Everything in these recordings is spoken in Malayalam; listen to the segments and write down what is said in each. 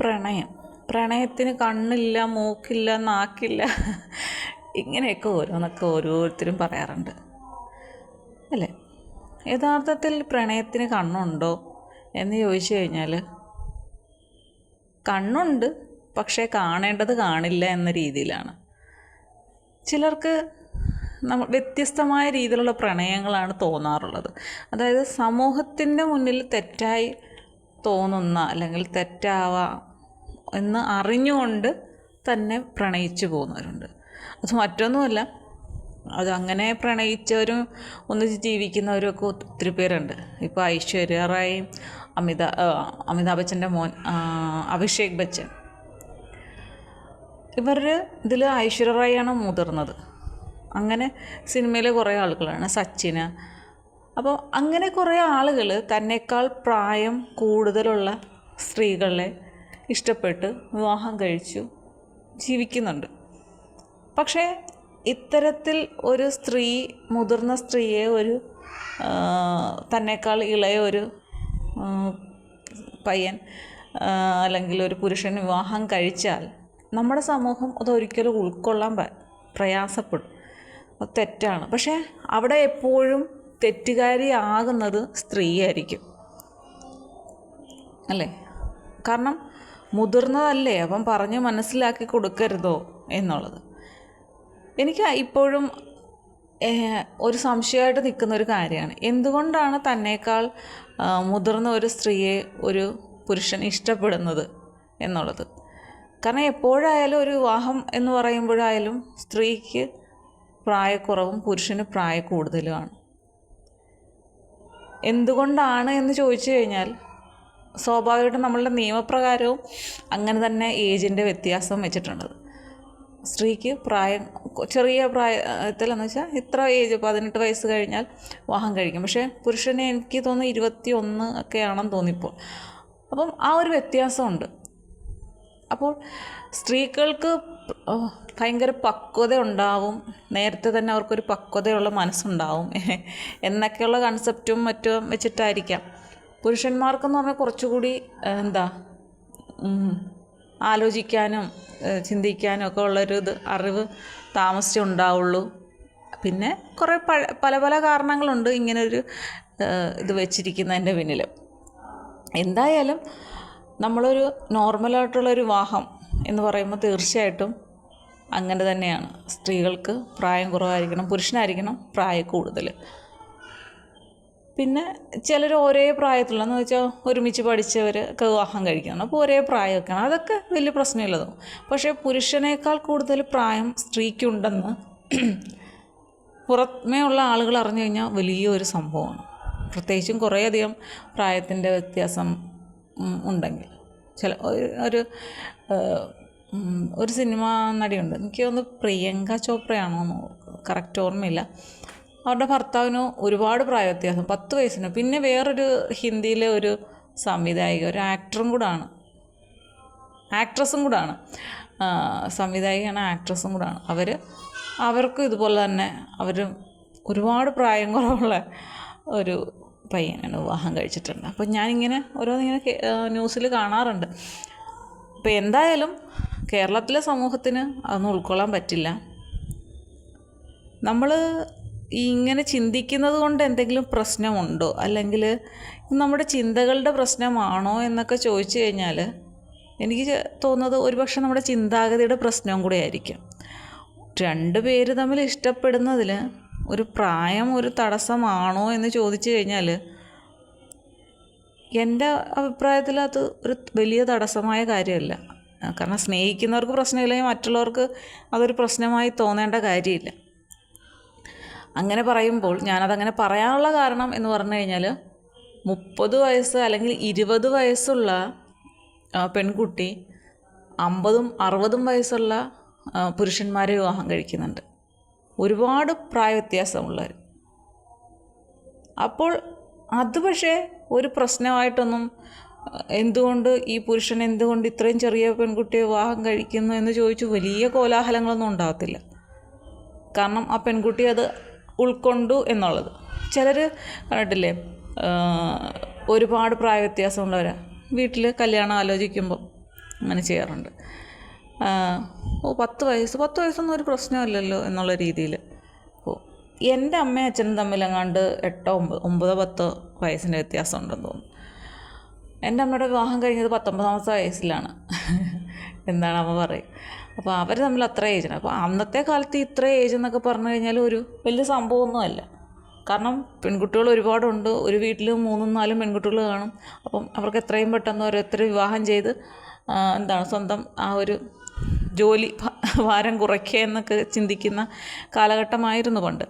പ്രണയം. പ്രണയത്തിന് കണ്ണില്ല മൂക്കില്ല നാക്കില്ല. ഇങ്ങനെയൊക്കെ ഓരോന്നൊക്കെ ഓരോരുത്തരും പറയാറുണ്ട്. അല്ലേ? യഥാർത്ഥത്തിൽ പ്രണയത്തിന് കണ്ണുണ്ടോ എന്ന് ചോദിച്ചു കഴിഞ്ഞാൽ കണ്ണുണ്ട് പക്ഷേ കാണേണ്ടത് കാണില്ല എന്ന രീതിയിലാണ്. ചിലർക്ക് നമ്മൾ വ്യത്യസ്തമായ രീതിയിലുള്ള പ്രണയങ്ങളാണ് തോന്നാറുള്ളത്. അതായത് സമൂഹത്തിന്റെ മുന്നിൽ തെറ്റായി തോന്നുന്ന അല്ലെങ്കിൽ തെറ്റാവാം എന്ന് അറിഞ്ഞുകൊണ്ട് തന്നെ പ്രണയിച്ചു പോകുന്നവരുണ്ട്. അത് മറ്റൊന്നുമല്ല അത് അങ്ങനെ പ്രണയിച്ചവരും ഒന്നിച്ച് ജീവിക്കുന്നവരൊക്കെ ഒത്തിരി പേരുണ്ട്. ഇപ്പോൾ ഐശ്വര്യ റായി അമിത അമിതാഭ് ബച്ചന്റെ മോൻ അഭിഷേക് ബച്ചൻ. ഇവരുടെ ഇതിൽ ഐശ്വര്യ റായാണ് മുതിർന്നത്. അങ്ങനെ സിനിമയിലെ കുറേ ആളുകളാണ് സച്ചിന്. അപ്പോൾ അങ്ങനെ കുറേ ആളുകൾ തന്നെക്കാൾ പ്രായം കൂടുതലുള്ള സ്ത്രീകളെ ഇഷ്ടപ്പെട്ട് വിവാഹം കഴിച്ചു ജീവിക്കുന്നുണ്ട്. പക്ഷേ ഇത്തരത്തിൽ ഒരു സ്ത്രീ മുതിർന്ന സ്ത്രീയെ ഒരു തന്നെക്കാൾ ഇളയ ഒരു പയ്യൻ അല്ലെങ്കിൽ ഒരു പുരുഷൻ വിവാഹം കഴിച്ചാൽ നമ്മുടെ സമൂഹം അതൊരിക്കലും ഉൾക്കൊള്ളാൻ പ്രയാസപ്പെടും. തെറ്റാണ്. പക്ഷേ അവിടെ എപ്പോഴും തെറ്റുകാരിയാകുന്നത് സ്ത്രീയായിരിക്കും. അല്ലേ? കാരണം മുതിർന്നതല്ലേ അപ്പം പറഞ്ഞ് മനസ്സിലാക്കി കൊടുക്കരുതോ എന്നുള്ളത്. എനിക്ക് ഇപ്പോഴും ഒരു സംശയമായിട്ട് നിൽക്കുന്ന ഒരു കാര്യമാണ്. എന്തുകൊണ്ടാണ് തന്നേക്കാൾ മുതിർന്ന ഒരു സ്ത്രീയെ ഒരു പുരുഷൻ ഇഷ്ടപ്പെടുന്നത് എന്നുള്ളത്? കാരണം എപ്പോഴായാലും ഒരു വിവാഹം എന്ന് പറയുമ്പോഴായാലും സ്ത്രീക്ക് പ്രായക്കുറവും പുരുഷന് പ്രായ കൂടുതലുമാണ് എന്തുകൊണ്ടാണ് എന്ന് ചോദിച്ചു കഴിഞ്ഞാൽ സ്വാഭാവികമായിട്ടും നമ്മളുടെ നിയമപ്രകാരവും അങ്ങനെ തന്നെ ഏജിന്റെ വ്യത്യാസം വെച്ചിട്ടുള്ളത് സ്ത്രീക്ക് പ്രായം ചെറിയ പ്രായത്തിൽ എന്ന് വെച്ചാൽ ഇത്ര ഏജ് പതിനെട്ട് വയസ്സ് കഴിഞ്ഞാൽ വിവാഹം കഴിക്കും. പക്ഷേ പുരുഷനെ എനിക്ക് തോന്നുന്നു ഇരുപത്തി ഒന്ന് ഒക്കെയാണെന്ന് തോന്നിപ്പോൾ. അപ്പം ആ ഒരു വ്യത്യാസമുണ്ട്. അപ്പോൾ സ്ത്രീകൾക്ക് ഭയങ്കര പക്വത ഉണ്ടാവും. നേരത്തെ തന്നെ അവർക്കൊരു പക്വതയുള്ള മനസ്സുണ്ടാവും. എന്നൊക്കെയുള്ള കൺസെപ്റ്റും മറ്റും വെച്ചിട്ടായിരിക്കാം. പുരുഷന്മാർക്കെന്ന് പറഞ്ഞാൽ കുറച്ചുകൂടി എന്താ ആലോചിക്കാനും ചിന്തിക്കാനും ഒക്കെ ഉള്ളൊരു ഇത് അറിവ് താമസിച്ചേ ഉണ്ടാവുള്ളൂ. പിന്നെ കുറേ പല പല കാരണങ്ങളുണ്ട് ഇങ്ങനൊരു ഇത് വെച്ചിരിക്കുന്നതിന്റെ പിന്നിൽ എന്തായാലും നമ്മളൊരു നോർമലായിട്ടുള്ളൊരു വിവാഹം എന്ന് പറയുമ്പോൾ തീർച്ചയായിട്ടും അങ്ങനെ തന്നെയാണ്. സ്ത്രീകൾക്ക് പ്രായം കുറവായിരിക്കണം പുരുഷനായിരിക്കണം പ്രായം കൂടുതൽ പിന്നെ ചിലർ ഒരേ പ്രായത്തിലുള്ള എന്ന് വെച്ചാൽ ഒരുമിച്ച് പഠിച്ചവർ വിവാഹം കഴിക്കണം. അപ്പോൾ ഒരേ പ്രായമൊക്കെയാണ്. അതൊക്കെ വലിയ പ്രശ്നമില്ലതും. പക്ഷേ പുരുഷനേക്കാൾ കൂടുതൽ പ്രായം സ്ത്രീക്കുണ്ടെന്ന് പുറമേ ഉള്ള ആളുകൾ അറിഞ്ഞു കഴിഞ്ഞാൽ വലിയൊരു സംഭവമാണ്. പ്രത്യേകിച്ചും കുറേയധികം പ്രായത്തിന്റെ വ്യത്യാസം ഉണ്ടെങ്കിൽ. ചില ഒരു- ഒരു സിനിമ നടിയുണ്ട്. എനിക്ക് തോന്നുന്നു പ്രിയങ്ക ചോപ്രയാണോ കറക്റ്റ് ഓർമ്മയില്ല. അവരുടെ ഭർത്താവിന് ഒരുപാട് പ്രായ വ്യത്യാസം പത്ത് വയസ്സിന്. പിന്നെ വേറൊരു ഹിന്ദിയിലെ ഒരു സംവിധായിക ഒരു ആക്ടറും കൂടാണ്. ആക്ട്രസും കൂടാണ്. സംവിധായികയാണ് ആക്ട്രസും കൂടാണ്. അവർ അവർക്കും ഇതുപോലെ തന്നെ അവർ ഒരുപാട് പ്രായം കുറവുള്ള ഒരു പയ്യനാണ് വിവാഹം കഴിച്ചിട്ടുണ്ട്. അപ്പോൾ ഞാനിങ്ങനെ ഓരോന്നിങ്ങനെ ന്യൂസിൽ കാണാറുണ്ട്. അപ്പോൾ എന്തായാലും കേരളത്തിലെ സമൂഹത്തിന് അതൊന്നും ഉൾക്കൊള്ളാൻ പറ്റില്ല. നമ്മൾ ഇങ്ങനെ ചിന്തിക്കുന്നത് കൊണ്ട് എന്തെങ്കിലും പ്രശ്നമുണ്ടോ? അല്ലെങ്കിൽ നമ്മുടെ ചിന്തകളുടെ പ്രശ്നമാണോ എന്നൊക്കെ ചോദിച്ചു കഴിഞ്ഞാൽ എനിക്ക് തോന്നുന്നത് ഒരുപക്ഷെ നമ്മുടെ ചിന്താഗതിയുടെ പ്രശ്നവും കൂടെ ആയിരിക്കും. രണ്ട് പേര് തമ്മിൽ ഇഷ്ടപ്പെടുന്നതിൽ ഒരു പ്രായം ഒരു തടസ്സമാണോ എന്ന് ചോദിച്ചു കഴിഞ്ഞാൽ എന്റെ അഭിപ്രായത്തിൽ അത് ഒരു വലിയ തടസ്സമായ കാര്യമല്ല. കാരണം സ്നേഹിക്കുന്നവർക്ക് പ്രശ്നമില്ലെങ്കിൽ മറ്റുള്ളവർക്ക് അതൊരു പ്രശ്നമായി തോന്നേണ്ട കാര്യമില്ല. അങ്ങനെ പറയുമ്പോൾ ഞാനതങ്ങനെ പറയാനുള്ള കാരണം എന്ന് പറഞ്ഞു കഴിഞ്ഞാൽ മുപ്പത് വയസ്സ് അല്ലെങ്കിൽ ഇരുപത് വയസ്സുള്ള പെൺകുട്ടി അമ്പതും അറുപതും വയസ്സുള്ള പുരുഷന്മാരെ വിവാഹം കഴിക്കുന്നുണ്ട്. ഒരുപാട് പ്രായ വ്യത്യാസമുള്ളവർ അപ്പോൾ അത് പക്ഷേ ഒരു പ്രശ്നമായിട്ടൊന്നും എന്തുകൊണ്ട് ഈ പുരുഷൻ എന്തുകൊണ്ട് ഇത്രയും ചെറിയ പെൺകുട്ടിയെ വിവാഹം കഴിക്കുന്നു എന്ന് ചോദിച്ചു വലിയ കോലാഹലങ്ങളൊന്നും ഉണ്ടാകത്തില്ല. കാരണം ആ പെൺകുട്ടി അത് ഉൾക്കൊണ്ടു എന്നുള്ളത്. ചിലർ കണ്ടിട്ടില്ലേ ഒരുപാട് പ്രായവ്യത്യാസമുള്ളവരാ. വീട്ടിൽ കല്യാണം ആലോചിക്കുമ്പോൾ അങ്ങനെ ചെയ്യാറുണ്ട്. ഓ പത്ത് വയസ്സ് പത്ത് വയസ്സൊന്നും ഒരു പ്രശ്നമില്ലല്ലോ എന്നുള്ള രീതിയിൽ ഓ എന്റെ അമ്മയും അച്ഛനും തമ്മിലെങ്ങാണ്ട് എട്ടോ ഒമ്പത് ഒമ്പതോ പത്തോ വയസ്സിന്റെ വ്യത്യാസം ഉണ്ടെന്ന് തോന്നുന്നു. എന്റെ അമ്മയുടെ വിവാഹം കഴിഞ്ഞത് പത്തൊമ്പതാമത്തെ വയസ്സിലാണ്. എന്താണ് അമ്മ പറയും അപ്പോൾ അവർ തമ്മിൽ അത്ര ഏജാണ് അപ്പോൾ അന്നത്തെ കാലത്ത് ഇത്ര ഏജ് എന്നൊക്കെ പറഞ്ഞു കഴിഞ്ഞാൽ ഒരു വലിയ സംഭവമൊന്നുമല്ല. കാരണം പെൺകുട്ടികൾ ഒരുപാടുണ്ട്. ഒരു വീട്ടിൽ മൂന്നും നാലും പെൺകുട്ടികൾ കാണും. അപ്പം അവർക്ക് എത്രയും പെട്ടെന്ന് ഓരോരുത്തർ വിവാഹം ചെയ്ത് എന്താണ് സ്വന്തം ആ ഒരു ജോലി ഭാരം കുറയ്ക്കുക എന്നൊക്കെ ചിന്തിക്കുന്ന കാലഘട്ടമായിരുന്നു പണ്ട്.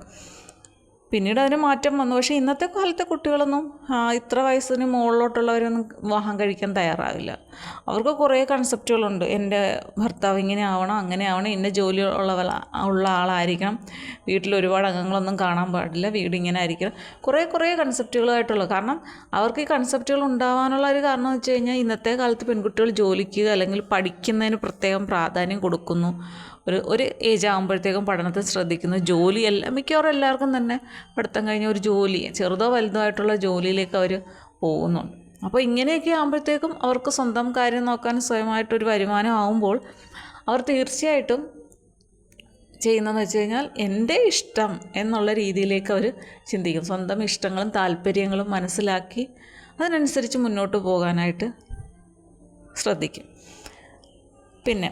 പിന്നീട് അതിന് മാറ്റം വന്നു. പക്ഷേ ഇന്നത്തെ കാലത്തെ കുട്ടികളൊന്നും ഇത്ര വയസ്സിന് മുകളിലോട്ടുള്ളവരൊന്നും വിവാഹം കഴിക്കാൻ തയ്യാറാവില്ല. അവർക്ക് കുറേ കൺസെപ്റ്റുകളുണ്ട് എന്റെ ഭർത്താവ് ഇങ്ങനെ ആവണം അങ്ങനെ ആവണം ഇന്ന ജോലി ഉള്ളവ ഉള്ള ആളായിരിക്കണം. വീട്ടിൽ ഒരുപാട് അംഗങ്ങളൊന്നും കാണാൻ പാടില്ല വീട് ഇങ്ങനെ ആയിരിക്കണം. കുറേ കുറേ കൺസെപ്റ്റുകളായിട്ടുള്ള കാരണം അവർക്ക് ഈ കൺസെപ്റ്റുകൾ ഉണ്ടാവാനുള്ള ഒരു കാരണം എന്ന് വെച്ച് കഴിഞ്ഞാൽ ഇന്നത്തെ കാലത്ത് പെൺകുട്ടികൾ ജോലിക്ക് അല്ലെങ്കിൽ പഠിക്കുന്നതിന് പ്രത്യേകം പ്രാധാന്യം കൊടുക്കുന്നു. ഒരു ഒരു ഏജ് ആകുമ്പോഴത്തേക്കും പഠനത്തിൽ ശ്രദ്ധിക്കുന്നു. എല്ലാം മിക്കവാറും എല്ലാവർക്കും തന്നെ പഠിത്തം കഴിഞ്ഞ ഒരു ജോലി ചെറുതോ വലുതോ ആയിട്ടുള്ള ജോലിയിലേക്ക് അവർ പോകുന്നുണ്ട്. അപ്പോൾ ഇങ്ങനെയൊക്കെ ആകുമ്പോഴത്തേക്കും അവർക്ക് സ്വന്തം കാര്യം നോക്കാൻ സ്വയമായിട്ടൊരു വരുമാനം ആകുമ്പോൾ അവർ തീർച്ചയായിട്ടും ചെയ്യുന്നതെന്ന് വെച്ച് കഴിഞ്ഞാൽ എന്റെ ഇഷ്ടം എന്നുള്ള രീതിയിലേക്ക് അവർ ചിന്തിക്കും. സ്വന്തം ഇഷ്ടങ്ങളും താല്പര്യങ്ങളും മനസ്സിലാക്കി അതിനനുസരിച്ച് മുന്നോട്ട് പോകാനായിട്ട് ശ്രദ്ധിക്കും. പിന്നെ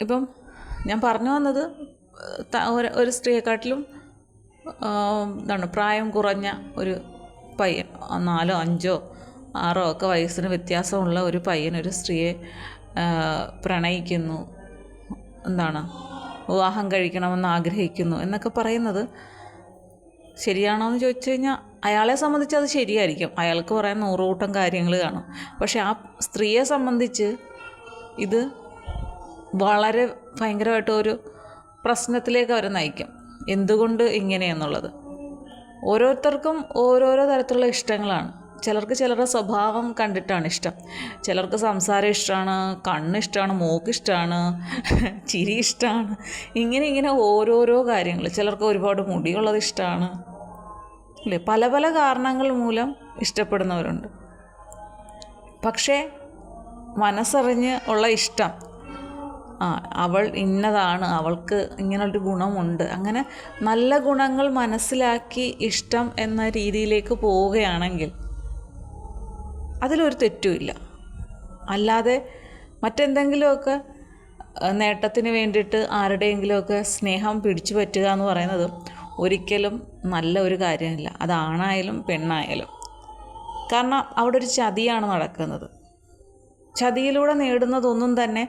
ഇപ്പം ഞാൻ പറഞ്ഞു വന്നത് ഒരു- സ്ത്രീയെക്കാട്ടിലും എന്താണ് പ്രായം കുറഞ്ഞ ഒരു പയ്യൻ നാലോ അഞ്ചോ ആറോ ഒക്കെ വയസ്സിന് വ്യത്യാസമുള്ള ഒരു പയ്യൻ ഒരു സ്ത്രീയെ പ്രണയിക്കുന്നു എന്താണ് വിവാഹം കഴിക്കണമെന്ന് ആഗ്രഹിക്കുന്നു എന്നൊക്കെ പറയുന്നത് ശരിയാണോ എന്ന് ചോദിച്ചു കഴിഞ്ഞാൽ അയാളെ സംബന്ധിച്ച് അത് ശരിയായിരിക്കും. അയാൾക്ക് പറയാൻ നൂറുകൂട്ടം കാര്യങ്ങൾ കാണും. പക്ഷെ ആ സ്ത്രീയെ സംബന്ധിച്ച് ഇത് വളരെ ഭയങ്കരമായിട്ട് ഒരു പ്രശ്നത്തിലേക്ക് അവരെ നയിക്കും. എന്തുകൊണ്ട് ഇങ്ങനെയെന്നുള്ളത്? ഓരോരുത്തർക്കും ഓരോരോ തരത്തിലുള്ള ഇഷ്ടങ്ങളാണ്. ചിലർക്ക് ചിലരുടെ സ്വഭാവം കണ്ടിട്ടാണ് ഇഷ്ടം. ചിലർക്ക് സംസാരം ഇഷ്ടമാണ് കണ്ണ് ഇഷ്ടമാണ് മൂക്ക് ഇഷ്ടമാണ് ചിരി ഇഷ്ടമാണ്. ഇങ്ങനെ ഇങ്ങനെ ഓരോരോ കാര്യങ്ങൾ. ചിലർക്ക് ഒരുപാട് മുടിയുള്ളത് ഇഷ്ടമാണ്. അല്ലേ? പല പല കാരണങ്ങൾ മൂലം ഇഷ്ടപ്പെടുന്നവരുണ്ട്. പക്ഷേ മനസ്സറിഞ്ഞ് ഉള്ള ഇഷ്ടം ആ അവൾ ഇന്നതാണ് അവൾക്ക് ഇങ്ങനൊരു ഗുണമുണ്ട്. അങ്ങനെ നല്ല ഗുണങ്ങൾ മനസ്സിലാക്കി ഇഷ്ടം എന്ന രീതിയിലേക്ക് പോവുകയാണെങ്കിൽ അതിലൊരു തെറ്റുമില്ല അല്ലാതെ മറ്റെന്തെങ്കിലുമൊക്കെ നേട്ടത്തിന് വേണ്ടിയിട്ട് ആരുടെയെങ്കിലുമൊക്കെ സ്നേഹം പിടിച്ചു പറ്റുക എന്ന് പറയുന്നത് ഒരിക്കലും നല്ല ഒരു കാര്യമില്ല. അത് ആണായാലും പെണ്ണായാലും. കാരണം അവിടെ ഒരു ചതിയാണ് നടക്കുന്നത്. ചതിയിലൂടെ നേടുന്നതൊന്നും തന്നെ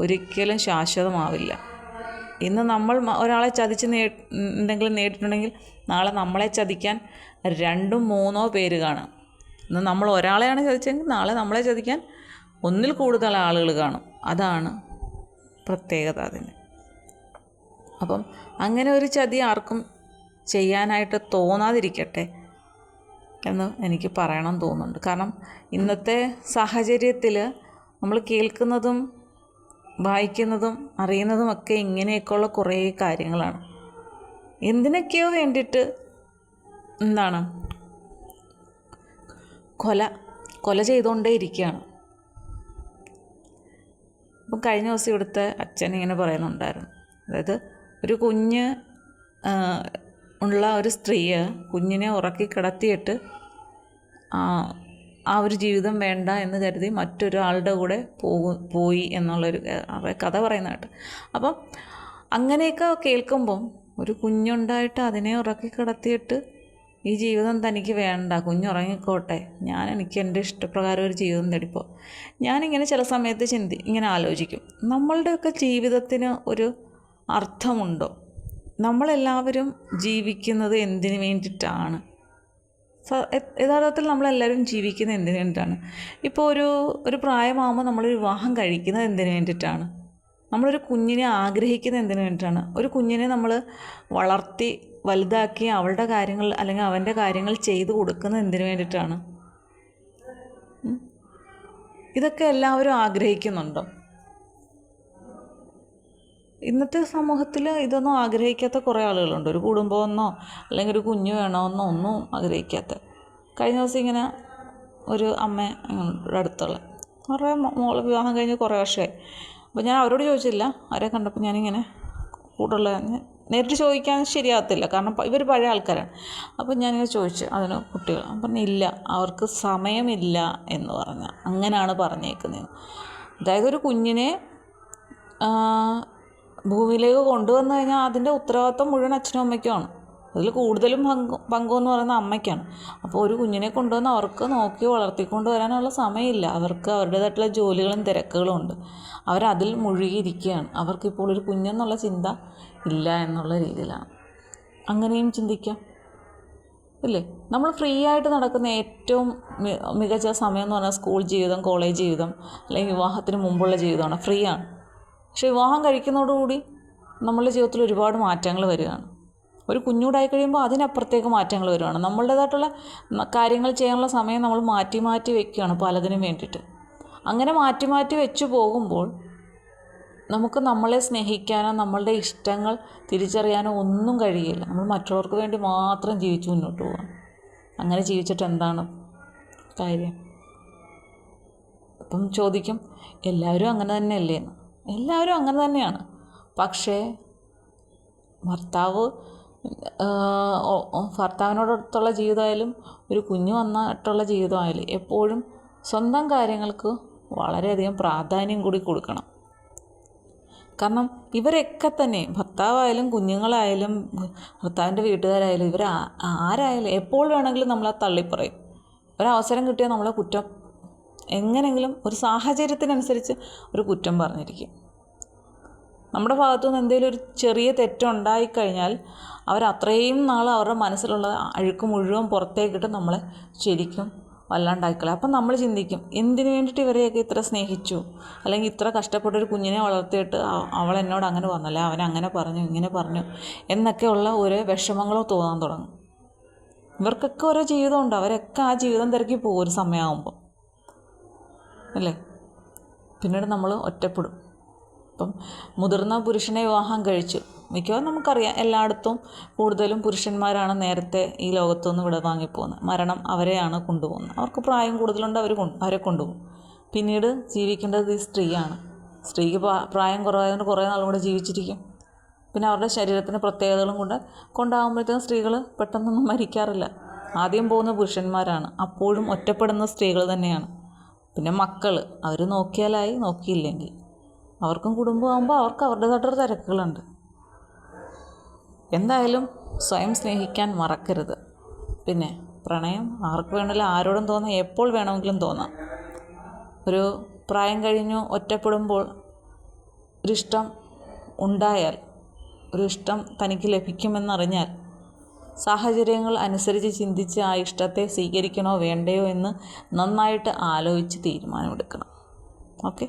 ഒരിക്കലും ശാശ്വതമാവില്ല. ഇന്ന് നമ്മൾ ഒരാളെ ചതിച്ച് നേ എന്തെങ്കിലും നേടിയിട്ടുണ്ടെങ്കിൽ നാളെ നമ്മളെ ചതിക്കാൻ രണ്ടും മൂന്നോ പേര് കാണും. ഇന്ന് നമ്മൾ ഒരാളെയാണ് ചതിച്ചെങ്കിൽ നാളെ നമ്മളെ ചതിക്കാൻ ഒന്നിൽ കൂടുതൽ ആളുകൾ കാണും. അതാണ് പ്രത്യേകത അതിന്. അപ്പം അങ്ങനെ ഒരു ചതി ആർക്കും ചെയ്യാനായിട്ട് തോന്നാതിരിക്കട്ടെ എന്ന് എനിക്ക് പറയണം തോന്നുന്നുണ്ട്. കാരണം ഇന്നത്തെ സാഹചര്യത്തിൽ നമ്മൾ കേൾക്കുന്നതും വായിക്കുന്നതും അറിയുന്നതുമൊക്കെ ഇങ്ങനെയൊക്കെയുള്ള കുറേ കാര്യങ്ങളാണ്. എന്തിനൊക്കെയോ വേണ്ടിയിട്ട് എന്താണ്? കൊല കൊല ചെയ്തുകൊണ്ടേ ഇരിക്കുകയാണ്. അപ്പം കഴിഞ്ഞ ദിവസം ഇവിടുത്തെ അച്ഛൻ ഇങ്ങനെ പറയുന്നുണ്ടായിരുന്നു. അതായത് ഒരു കുഞ്ഞ് ഉള്ള ഒരു സ്ത്രീയെ കുഞ്ഞിനെ ഉറക്കി കിടത്തിയിട്ട് ആ ഒരു ജീവിതം വേണ്ട എന്ന് കരുതി മറ്റൊരാളുടെ കൂടെ പോകും പോയി എന്നുള്ളൊരു കഥ പറയുന്ന കേട്ടോ. അപ്പം അങ്ങനെയൊക്കെ കേൾക്കുമ്പം ഒരു കുഞ്ഞുണ്ടായിട്ട് അതിനെ ഉറക്കി കിടത്തിയിട്ട് ഈ ജീവിതം തനിക്ക് വേണ്ട കുഞ്ഞുറങ്ങിക്കോട്ടെ ഞാൻ എനിക്ക് എന്റെ ഇഷ്ടപ്രകാരം ഒരു ജീവിതം തേടിപ്പോൾ ഞാനിങ്ങനെ ചില സമയത്ത് ചിന്തി ഇങ്ങനെ ആലോചിക്കും. നമ്മളുടെയൊക്കെ ജീവിതത്തിന് ഒരു അർത്ഥമുണ്ടോ? നമ്മളെല്ലാവരും ജീവിക്കുന്നത് എന്തിനു വേണ്ടിയിട്ടാണ്? യഥാർത്ഥത്തിൽ നമ്മളെല്ലാവരും ജീവിക്കുന്നത് എന്തിനു വേണ്ടിയിട്ടാണ്? ഇപ്പോൾ ഒരു ഒരു പ്രായമാകുമ്പോൾ നമ്മൾ വിവാഹം കഴിക്കുന്നത് എന്തിനു വേണ്ടിയിട്ടാണ്? നമ്മളൊരു കുഞ്ഞിനെ ആഗ്രഹിക്കുന്നത് എന്തിനു വേണ്ടിയിട്ടാണ്? ഒരു കുഞ്ഞിനെ നമ്മൾ വളർത്തി വലുതാക്കി അവളുടെ കാര്യങ്ങൾ അല്ലെങ്കിൽ അവന്റെ കാര്യങ്ങൾ ചെയ്തു കൊടുക്കുന്നത് എന്തിനു വേണ്ടിയിട്ടാണ്? ഇതൊക്കെ എല്ലാവരും ആഗ്രഹിക്കുന്നുണ്ടോ? ഇന്നത്തെ സമൂഹത്തിൽ ഇതൊന്നും ആഗ്രഹിക്കാത്ത കുറേ ആളുകളുണ്ട്. ഒരു കുടുംബമെന്നോ അല്ലെങ്കിൽ ഒരു കുഞ്ഞ് വേണമെന്നോ ഒന്നും ആഗ്രഹിക്കാത്ത. കഴിഞ്ഞ ദിവസം ഇങ്ങനെ ഒരു അമ്മ അടുത്തുള്ള അവരുടെ മോളെ വിവാഹം കഴിഞ്ഞ് കുറേ വർഷമായി. അപ്പോൾ ഞാൻ അവരോട് ചോദിച്ചില്ല. അവരെ കണ്ടപ്പോൾ ഞാനിങ്ങനെ കൂടുതലുള്ള നേരിട്ട് ചോദിക്കാൻ ശരിയാകത്തില്ല. കാരണം ഇവർ പഴയ ആൾക്കാരാണ്. അപ്പോൾ ഞാനിങ്ങനെ ചോദിച്ചു അതിന് കുട്ടികൾ? പറഞ്ഞു ഇല്ല അവർക്ക് സമയമില്ല എന്ന് പറഞ്ഞ. അങ്ങനെയാണ് പറഞ്ഞേക്കുന്നത്. അതായത് ഒരു കുഞ്ഞിനെ ഭൂമിയിലേക്ക് കൊണ്ടുവന്നു കഴിഞ്ഞാൽ അതിന്റെ ഉത്തരവാദിത്വം മുഴുവൻ അച്ഛനും അമ്മയ്ക്കുമാണ്. അതിൽ കൂടുതലും പങ്കു പങ്കുവെന്ന് പറയുന്നത് അമ്മയ്ക്കാണ്. അപ്പോൾ ഒരു കുഞ്ഞിനെ കൊണ്ടുവന്ന് അവർക്ക് നോക്കി വളർത്തിക്കൊണ്ട് വരാനുള്ള സമയമില്ല. അവർക്ക് അവരുടേതായിട്ടുള്ള ജോലികളും തിരക്കുകളും ഉണ്ട്. അവരതിൽ മുഴുകിയിരിക്കുകയാണ്. അവർക്കിപ്പോൾ ഒരു കുഞ്ഞെന്നുള്ള ചിന്ത ഇല്ല എന്നുള്ള രീതിയിലാണ്. അങ്ങനെയും ചിന്തിക്കാം. ഇല്ലേ? നമ്മൾ ഫ്രീ ആയിട്ട് നടക്കുന്ന ഏറ്റവും മികച്ച സമയം എന്ന് പറഞ്ഞാൽ സ്കൂൾ ജീവിതം കോളേജ് ജീവിതം അല്ലെങ്കിൽ വിവാഹത്തിന് മുമ്പുള്ള ജീവിതമാണ്. ഫ്രീ ആണ്. പക്ഷെ വിവാഹം കഴിക്കുന്നതോടുകൂടി നമ്മളുടെ ജീവിതത്തിൽ ഒരുപാട് മാറ്റങ്ങൾ വരികയാണ്. ഒരു കുഞ്ഞൂടായി കഴിയുമ്പോൾ അതിനപ്പുറത്തേക്ക് മാറ്റങ്ങൾ വരുവാണ്. നമ്മളുടേതായിട്ടുള്ള കാര്യങ്ങൾ ചെയ്യാനുള്ള സമയം നമ്മൾ മാറ്റി മാറ്റി വെക്കുകയാണ് പലതിനും വേണ്ടിയിട്ട്. അങ്ങനെ മാറ്റി മാറ്റി വെച്ചു പോകുമ്പോൾ നമുക്ക് നമ്മളെ സ്നേഹിക്കാനോ നമ്മളുടെ ഇഷ്ടങ്ങൾ തിരിച്ചറിയാനോ ഒന്നും കഴിയില്ല. നമ്മൾ മറ്റുള്ളവർക്ക് വേണ്ടി മാത്രം ജീവിച്ച് മുന്നോട്ട് പോകാം അങ്ങനെ ജീവിച്ചിട്ട് എന്താണ് കാര്യം? അപ്പം ചോദിക്കും എല്ലാവരും അങ്ങനെ തന്നെയല്ലേ? എന്ന് എല്ലാവരും അങ്ങനെ തന്നെയാണ്. പക്ഷേ ഭർത്താവ് ഭർത്താവിനോടടുത്തുള്ള ജീവിതമായാലും ഒരു കുഞ്ഞു വന്നിട്ടുള്ള ജീവിതമായാലും എപ്പോഴും സ്വന്തം കാര്യങ്ങൾക്ക് വളരെയധികം പ്രാധാന്യം കൂടി കൊടുക്കണം. കാരണം ഇവരൊക്കെ തന്നെ ഭർത്താവായാലും കുഞ്ഞുങ്ങളായാലും ഭർത്താവിന്റെ വീട്ടുകാരായാലും ഇവർ ആരായാലും എപ്പോൾ വേണമെങ്കിലും നമ്മളെ തള്ളിപ്പറയും. ഒരവസരം കിട്ടിയാൽ നമ്മളെ കുറ്റം എങ്ങനെയെങ്കിലും ഒരു സാഹചര്യത്തിനനുസരിച്ച് ഒരു കുറ്റം പറഞ്ഞിരിക്കും. നമ്മുടെ ഭാഗത്തു നിന്ന് എന്തെങ്കിലും ഒരു ചെറിയ തെറ്റുണ്ടായിക്കഴിഞ്ഞാൽ അവർ അത്രയും നാൾ അവരുടെ മനസ്സിലുള്ള അഴുക്ക് മുഴുവൻ പുറത്തേക്കിട്ട് നമ്മളെ ശരിക്കും വല്ലാണ്ടായിക്കളെ അപ്പം നമ്മൾ ചിന്തിക്കും എന്തിനു വേണ്ടിയിട്ട് ഇവരെയൊക്കെ ഇത്ര സ്നേഹിച്ചു? അല്ലെങ്കിൽ ഇത്ര കഷ്ടപ്പെട്ടൊരു കുഞ്ഞിനെ വളർത്തിയിട്ട് അവൾ എന്നോട് അങ്ങനെ പറഞ്ഞല്ലേ അവൻ അങ്ങനെ പറഞ്ഞു ഇങ്ങനെ പറഞ്ഞു എന്നൊക്കെയുള്ള ഓരോ വിഷമങ്ങളോ തോന്നാൻ തുടങ്ങും. ഇവർക്കൊക്കെ ഓരോ ജീവിതമുണ്ട്. അവരൊക്കെ ആ ജീവിതം തിരക്കി പോകും ഒരു സമയമാകുമ്പോൾ അല്ലേ? പിന്നീട് നമ്മൾ ഒറ്റപ്പെടും. ഇപ്പം മുതിർന്ന പുരുഷനെ വിവാഹം കഴിച്ചു. മിക്കവാറും നമുക്കറിയാം എല്ലായിടത്തും കൂടുതലും പുരുഷന്മാരാണ് നേരത്തെ ഈ ലോകത്തുനിന്ന് ഇവിടെ വാങ്ങിപ്പോകുന്നത് മരണം അവരെയാണ് കൊണ്ടുപോകുന്നത് അവർക്ക് പ്രായം കൂടുതലുണ്ട് അവർ അവരെ കൊണ്ടുപോകും. പിന്നീട് ജീവിക്കേണ്ടത് ഈ സ്ത്രീയാണ്. സ്ത്രീക്ക് പ്രായം കുറവായതുകൊണ്ട് കുറേ നാളും കൂടെ ജീവിച്ചിരിക്കും. പിന്നെ അവരുടെ ശരീരത്തിന് പ്രത്യേകതകളും കൊണ്ട് കൊണ്ടാകുമ്പോഴത്തേക്കും സ്ത്രീകൾ പെട്ടെന്നൊന്നും മരിക്കാറില്ല. ആദ്യം പോകുന്ന പുരുഷന്മാരാണ്. അപ്പോഴും ഒറ്റപ്പെടുന്ന സ്ത്രീകൾ തന്നെയാണ്. പിന്നെ മക്കൾ അവർ നോക്കിയാലായി നോക്കിയില്ലെങ്കിൽ അവർക്കും കുടുംബമാകുമ്പോൾ അവർക്ക് അവരുടേതായിട്ടൊരു തിരക്കുകളുണ്ട്. എന്തായാലും സ്വയം സ്നേഹിക്കാൻ മറക്കരുത്. പിന്നെ പ്രണയം ആർക്ക് വേണമെങ്കിലും ആരോടും തോന്നാം എപ്പോൾ വേണമെങ്കിലും തോന്നാം. ഒരു പ്രായം കഴിഞ്ഞു ഒറ്റപ്പെടുമ്പോൾ ഒരിഷ്ടം ഉണ്ടായാൽ ഒരു ഇഷ്ടം തനിക്ക് ലഭിക്കുമെന്നറിഞ്ഞാൽ സാഹചര്യങ്ങൾ അനുസരിച്ച് ചിന്തിച്ച് ആ ഇഷ്ടത്തെ സ്വീകരിക്കണോ വേണ്ടയോ എന്ന് നന്നായിട്ട് ആലോചിച്ച് തീരുമാനമെടുക്കണം. ഓക്കെ?